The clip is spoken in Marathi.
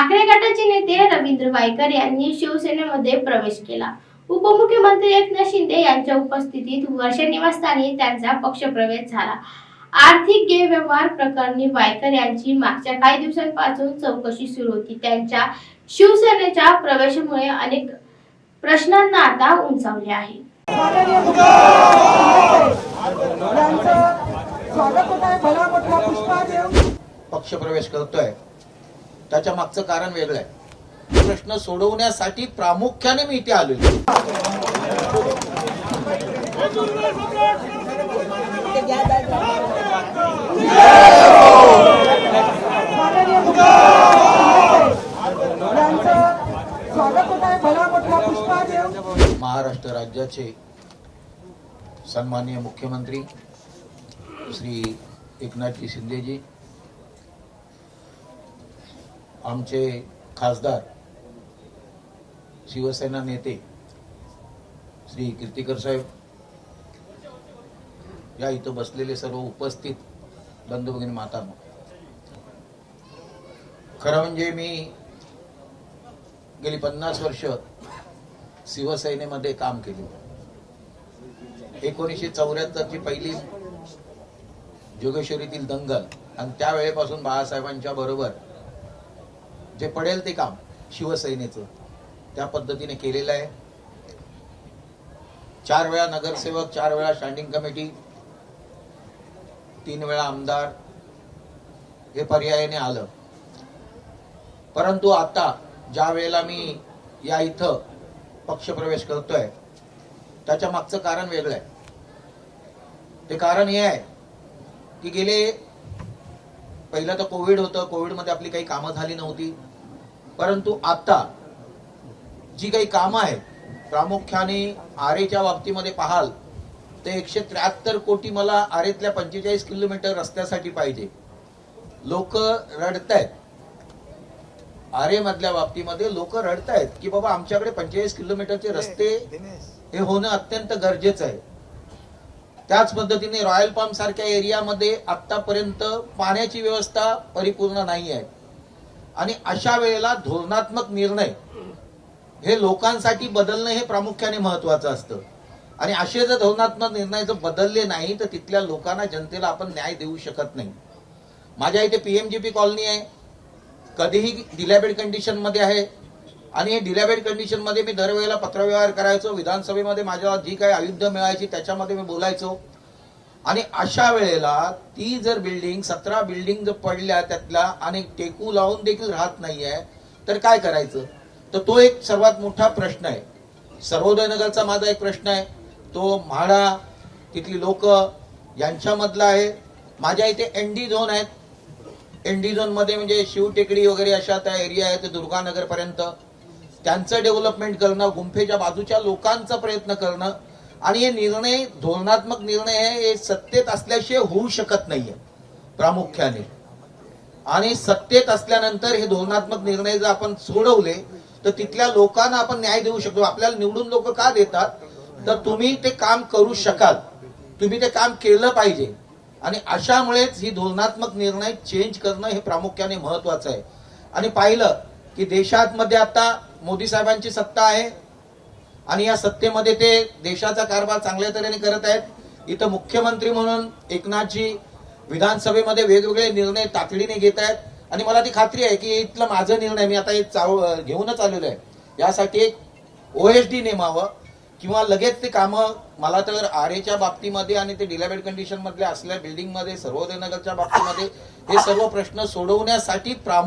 ठाकरे गटाचे नेते रवींद्र वायकर यांनी शिवसेनेमध्ये प्रवेश केला. उपमुख्यमंत्री एकनाथ शिंदे यांच्या उपस्थितीत वर्षा निवासस्थानी त्यांचा पक्षप्रवेश झाला. आर्थिक गैरव्यवहार प्रकरणी वायकर यांची मागच्या काही दिवसांपासून चौकशी सुरू होती. त्यांच्या शिवसेनेच्या प्रवेशामुळे अनेक प्रश्नांना आता उंचावले आहे. पक्षप्रवेश करतोय. त्याच्या मागचं कारण वेगळं आहे. प्रश्न सोडवण्यासाठी प्रामुख्याने मी इथे आलो महाराष्ट्र राज्याचे सन्माननीय मुख्यमंत्री श्री एकनाथजी शिंदेजी आमचे खासदार शिवसेना नेते श्री कीर्तिकर साहेब या इथं बसलेले सर्व उपस्थित बंधू भगिनी मातांनो. खरं म्हणजे मी गेली पन्नास वर्ष शिवसेनेमध्ये काम केले. एकोणीसशे चौऱ्याहत्तरची पहिली जोगेश्वरीतील दंगल आणि त्यावेळेपासून बाळासाहेबांच्या बरोबर जे पडेल ते काम शिवसेनेचं. त्या पद्धतीने केलेलं आहे. चार वेळा नगरसेवक चार वेळा स्टँडिंग कमिटी तीन वेळा आमदार हे पर्यायाने आलं. परंतु आता ज्या वेळेला मी या इथं पक्षप्रवेश करतोय त्याच्या मागचं कारण वेगळं आहे. ते कारण हे आहे की गेले पहिलं तर कोविड होतं कोविडमध्ये आपली काही कामं झाली नव्हती. परंतु आता जी काही कामं आहेत प्रामुख्याने आरेच्या बाबतीमध्ये पाहाल तर एकशे त्र्याहत्तर कोटी मला आरेतल्या पंचेचाळीस किलोमीटर रस्त्यासाठी पाहिजे. लोक रडतायत. आरे मधल्या बाबतीमध्ये लोक रडतायत की बाबा आमच्याकडे पंचेचाळीस किलोमीटरचे रस्ते हे होणं अत्यंत गरजेचं आहे. त्याच पद्धतीने रॉयल पाम सारख्या एरियामध्ये आतापर्यंत पाण्याची व्यवस्था परिपूर्ण नाही आहे आणि अशा वेळेला धोरणात्मक निर्णय हे लोकांसाठी बदलणं हे प्रामुख्याने महत्वाचं असतं. आणि असे जर धोरणात्मक निर्णय जर बदलले नाही तर तिथल्या लोकांना जनतेला आपण न्याय देऊ शकत नाही. माझ्या इथे पीएमजीपी कॉलनी आहे. कधीही डिलॅबेड कंडिशनमध्ये आहे. आणि हे डिलॅबेड मी दरवेळेला पत्रव्यवहार करायचो विधानसभेमध्ये माझ्या जी काही आयुध मिळायची त्याच्यामध्ये मी बोलायचो. आणि अशा वेळेला ती जर बिल्डिंग सतरा बिल्डिंग जर पडल्या त्यातल्या आणि टेकू लावून देखील राहत नाहीये तर काय करायचं? तर तो एक सर्वात मोठा प्रश्न आहे. सर्वोदय नगरचा माझा एक प्रश्न आहे. तो म्हाडा तिथली लोक यांच्यामधला आहे. माझ्या इथे एनडी झोन आहेत. एनडी झोनमध्ये म्हणजे शिवटेकडी वगैरे अशा त्या एरिया आहेत दुर्गानगरपर्यंत. त्यांचं डेव्हलपमेंट करणं गुंफेच्या बाजूच्या लोकांचा प्रयत्न करणं आणि हे निर्णय धोरणात्मक निर्णय हे सत्तेत असल्याशिवाय होऊ शकत नाहीये प्रामुख्याने. आणि सत्तेत असल्यानंतर हे धोरणात्मक निर्णय जर आपण सोडवले तर तिथल्या लोकांना आपण न्याय देऊ शकतो. आपल्याला निवडून लोक का देतात? तर तुम्ही ते काम करू शकाल. तुम्ही ते काम केलं पाहिजे. आणि अशामुळेच ही धोरणात्मक निर्णय चेंज करणं हे प्रामुख्याने महत्वाचं आहे. आणि पाहिलं की देशात मध्ये आता मोदी साहेबांची सत्ता आहे आणि या सत्तेमध्ये ते देशाचा कारभार चांगल्या तऱ्हेने करत आहेत. इथं मुख्यमंत्री म्हणून एकनाथजी विधानसभेमध्ये वेगवेगळे निर्णय तातडीने घेत आहेत. आणि मला ती खात्री आहे की इथलं माझं निर्णय मी आता हे चाव- घेऊनच आलेलो आहे. यासाठी एक ओएसडी नेमावं किंवा लगेच ते कामं मला तर आरेच्या बाबतीमध्ये आणि ते डिलॅबेड कंडिशन मधल्या बिल्डिंगमध्ये बिल्डिंग सर्वोदय नगरच्या बाबतीमध्ये हे सर्व प्रश्न सोडवण्यासाठी प्रामुख्याने